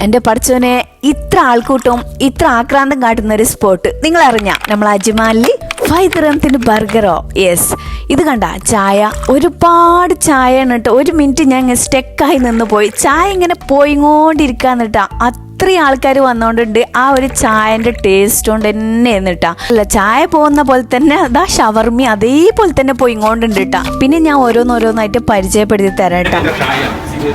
എന്റെ പഠിച്ചവനെ ഇത്ര ആൾക്കൂട്ടവും ഇത്ര ആക്രാന്തം കാട്ടുന്ന ഒരു സ്പോട്ട് നിങ്ങൾ അറിഞ്ഞ നമ്മൾ അജ്മാലിൽ ഫൈവ് ദിറംത്തിന്റെ ബർഗറോ? യെസ് ഇത് കണ്ട ചായ ഒരുപാട് ചായ എന്നിട്ട് ഒരു മിനിറ്റ് ഞാൻ സ്റ്റെക്കായി നിന്ന് പോയി. ചായ ഇങ്ങനെ പോയിക്കൊണ്ടിരിക്കാന്ന് കേട്ടാ. അത്രയും ആൾക്കാർ വന്നോണ്ടുണ്ട്. ആ ഒരു ചായന്റെ ടേസ്റ്റ് കൊണ്ട് തന്നെ എന്നിട്ടാ അല്ല ചായ പോകുന്ന പോലെ തന്നെ അതാ ഷവർമി അതേപോലെ തന്നെ പോയി കേട്ടാ പിന്നെ ഞാൻ ഓരോന്നോരോന്നായിട്ട് പരിചയപ്പെടുത്തി തരാം കേട്ടാ ഒരു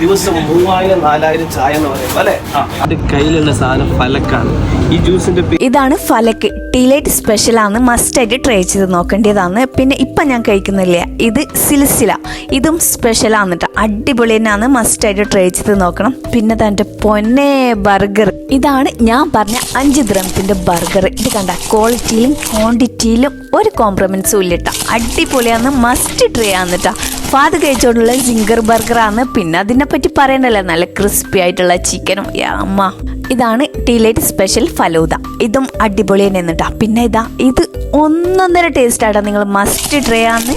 ദിവസം മൂവായിരം നാലായിരം ചായ എന്ന് പറയുമ്പോൾ അല്ലേ? അത് കയ്യിലുള്ള സാധനം ഫലക്കാണ്. ഈ ജ്യൂസിന്റെ ഇതാണ് ഫലക്ക്. ടീലൈറ്റ് സ്പെഷ്യൽ ആണ്. മസ്റ്റായിട്ട് ട്രൈ ചെയ്ത് നോക്കേണ്ടതാണ് പിന്നെ ഇപ്പം ഞാൻ കഴിക്കുന്നില്ല? ഇത് സിൽസില. ഇതും സ്പെഷ്യൽ ആണ് കേട്ടോ അടിപൊളി തന്നെയാണ്. മസ്റ്റായിട്ട് ട്രൈ ചെയ്ത് നോക്കണം. പിന്നെ തന്റെ പൊന്നെ ബർഗർ. ഇതാണ് ഞാൻ പറഞ്ഞ അഞ്ച് ദ്രമത്തിന്റെ ബർഗർ. ഇത് കണ്ട ക്വാളിറ്റിയിലും ക്വാണ്ടിറ്റിയിലും ഒരു കോംപ്രമൈസും ഇല്ല അടിപൊളിയാണ്. മസ്റ്റ് ട്രൈ കേട്ടോ അത് കഴിച്ചോണ്ടുള്ള സിംഗർ ബർഗറാണ് പിന്നെ അതിനെ പറ്റി പറയണ്ടല്ലോ? നല്ല ക്രിസ്പി ആയിട്ടുള്ള ചിക്കനും. അമ്മ. ഇതാണ് ടീലൈറ്റ് സ്പെഷ്യൽ ഫലൂദ. ഇതും അടിപൊളി തന്നെ കേട്ടോ പിന്നെ ഇതാ ഇത് ഒന്നൊന്നര ടേസ്റ്റ് ആട്ടോ നിങ്ങൾ മസ്റ്റ് ട്രൈ ആണ്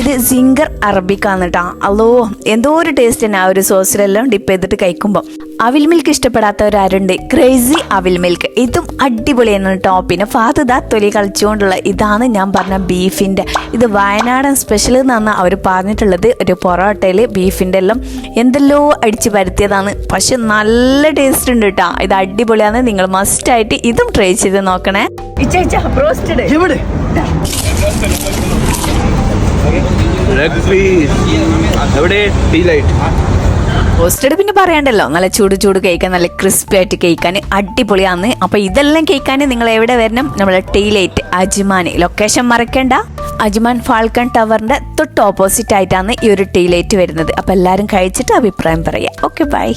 ഇത് സിംഗർ അറബിക്കാണ് കേട്ടോ അല്ലോ എന്തോ ഒരു ടേസ്റ്റ് തന്നെ ആ ഒരു സോസിലെല്ലാം ഡിപ്പ് ചെയ്തിട്ട് കഴിക്കുമ്പോൾ അവിൽ മിൽക്ക് ഇഷ്ടപ്പെടാത്തവരാരുണ്ട്. ക്രേസി അവിൽ മിൽക്ക് ഇതും അടിപൊളിയാണ് കേട്ടോ പിന്നെ ഫാദുദ തൊലി കളിച്ചുകൊണ്ടുള്ള ഇതാണ് ഞാൻ പറഞ്ഞ ബീഫിന്റെ ഇത് വയനാടൻ സ്പെഷ്യൽ എന്നാണ് അവർ പറഞ്ഞിട്ടുള്ളത്. ഒരു പൊറോട്ടയിൽ ബീഫിന്റെ എല്ലാം എന്തെല്ലോ അടിച്ച് പരത്തിയതാണ്. പക്ഷെ നല്ല ടേസ്റ്റ് ഉണ്ട് കേട്ടോ ഇത് അടിപൊളിയാണ്. നിങ്ങൾ മസ്റ്റ് ആയിട്ട് ഇതും ട്രൈ ചെയ്ത് നോക്കണേ. ലൈറ്റ് റോസ്റ്റഡ് പിന്നെ പറയണ്ടല്ലോ. നല്ല ചൂട് ചൂട് കഴിക്കാൻ നല്ല ക്രിസ്പി ആയിട്ട് കഴിക്കാൻ അടിപൊളിയാന്ന്. അപ്പോൾ ഇതെല്ലാം കേൾക്കാൻ നിങ്ങൾ എവിടെ വരണം? നമ്മളെ ടീലേറ്റ് അജ്മാൻ. ലൊക്കേഷൻ മറക്കണ്ട. അജ്മാൻ ഫാൽക്കൺ ടവറിന്റെ തൊട്ട് ഓപ്പോസിറ്റ് ആയിട്ടാണ് ഈ ഒരു ടീലേറ്റ് വരുന്നത്. അപ്പോൾ എല്ലാവരും കഴിച്ചിട്ട് അഭിപ്രായം പറയാം. Okay bye